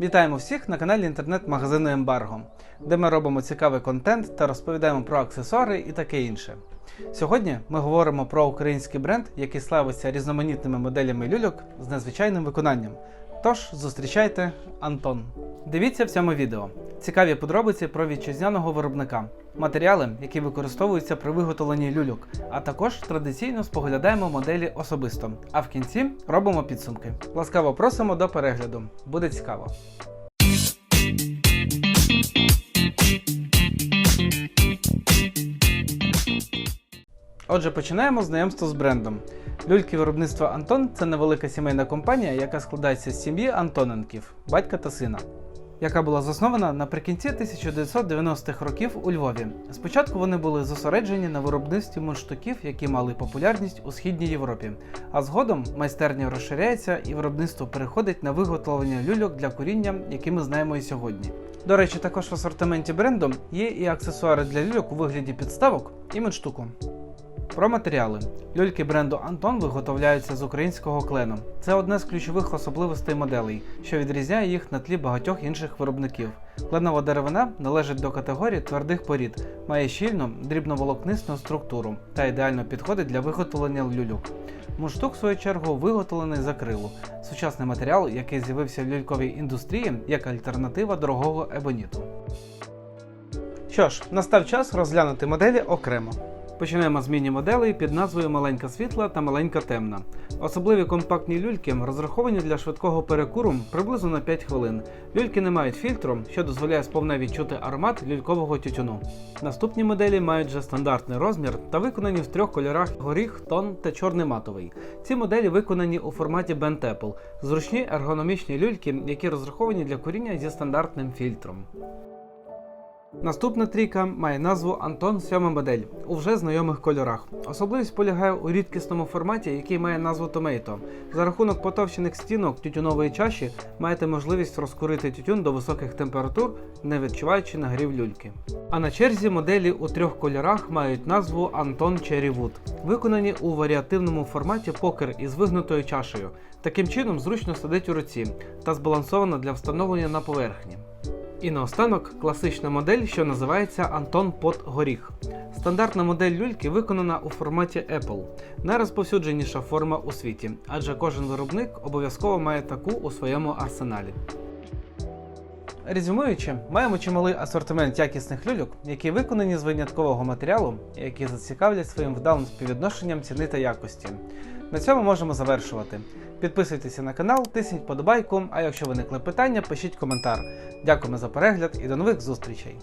Вітаємо всіх на каналі інтернет-магазину Ембарго, де ми робимо цікавий контент та розповідаємо про аксесуари і таке інше. Сьогодні ми говоримо про український бренд, який славиться різноманітними моделями люльок з незвичайним виконанням. Тож зустрічайте Антон. Дивіться в цьому відео цікаві подробиці про вітчизняного виробника, матеріали, які використовуються при виготовленні люльок, а також традиційно споглядаємо моделі особисто. А в кінці робимо підсумки. Ласкаво просимо до перегляду. Буде цікаво. Отже, починаємо знайомство з брендом. Люльки виробництва Антон це невелика сімейна компанія, яка складається з сім'ї Антоненків, батька та сина, яка була заснована наприкінці 1990-х років у Львові. Спочатку вони були зосереджені на виробництві мундштуків, які мали популярність у східній Європі. А згодом майстерня розширяється і виробництво переходить на виготовлення люльок для куріння, які ми знаємо і сьогодні. До речі, також в асортименті бренду є і аксесуари для люльок у вигляді підставок і мундштуку. Про матеріали. Люльки бренду Антон виготовляються з українського клену. Це одне з ключових особливостей моделей, що відрізняє їх на тлі багатьох інших виробників. Кленова деревина належить до категорії твердих порід, має щільну, дрібноволокнисну структуру та ідеально підходить для виготовлення люльок. Мундштук, в свою чергу, виготовлений з акрилу, сучасний матеріал, який з'явився в люльковій індустрії як альтернатива дорогого ебоніту. Що ж, настав час розглянути моделі окремо. Почнемо з міні-моделей під назвою Маленька світла та маленька темна. Особливі компактні люльки розраховані для швидкого перекуру приблизно на 5 хвилин. Люльки не мають фільтру, що дозволяє сповне відчути аромат люлькового тютюну. Наступні моделі мають вже стандартний розмір та виконані в трьох кольорах горіх, тон та чорний матовий. Ці моделі виконані у форматі Bent Apple. зручні ергономічні люльки, які розраховані для куріння зі стандартним фільтром. Наступна трійка має назву Антон 7 модель у вже знайомих кольорах. Особливість полягає у рідкісному форматі, який має назву Tomato. За рахунок потовщених стінок тютюнової чаші маєте можливість розкурити тютюн до високих температур, не відчуваючи нагрів люльки. А на черзі моделі у трьох кольорах мають назву Cherry Wood, виконані у варіативному форматі покер із вигнутою чашею. Таким чином зручно сидить у руці та збалансовано для встановлення на поверхні. І наостанок класична модель, що називається Антон Пот Горіх. Стандартна модель люльки виконана у форматі Apple, найрозповсюдженіша форма у світі, адже кожен виробник обов'язково має таку у своєму арсеналі. Резюмуючи, маємо чималий асортимент якісних люльок, які виконані з виняткового матеріалу, які зацікавлять своїм вдалим співвідношенням ціни та якості. На цьому можемо завершувати. Підписуйтеся на канал, тисніть подобайку, а якщо виникли питання, пишіть коментар. Дякуємо за перегляд і до нових зустрічей!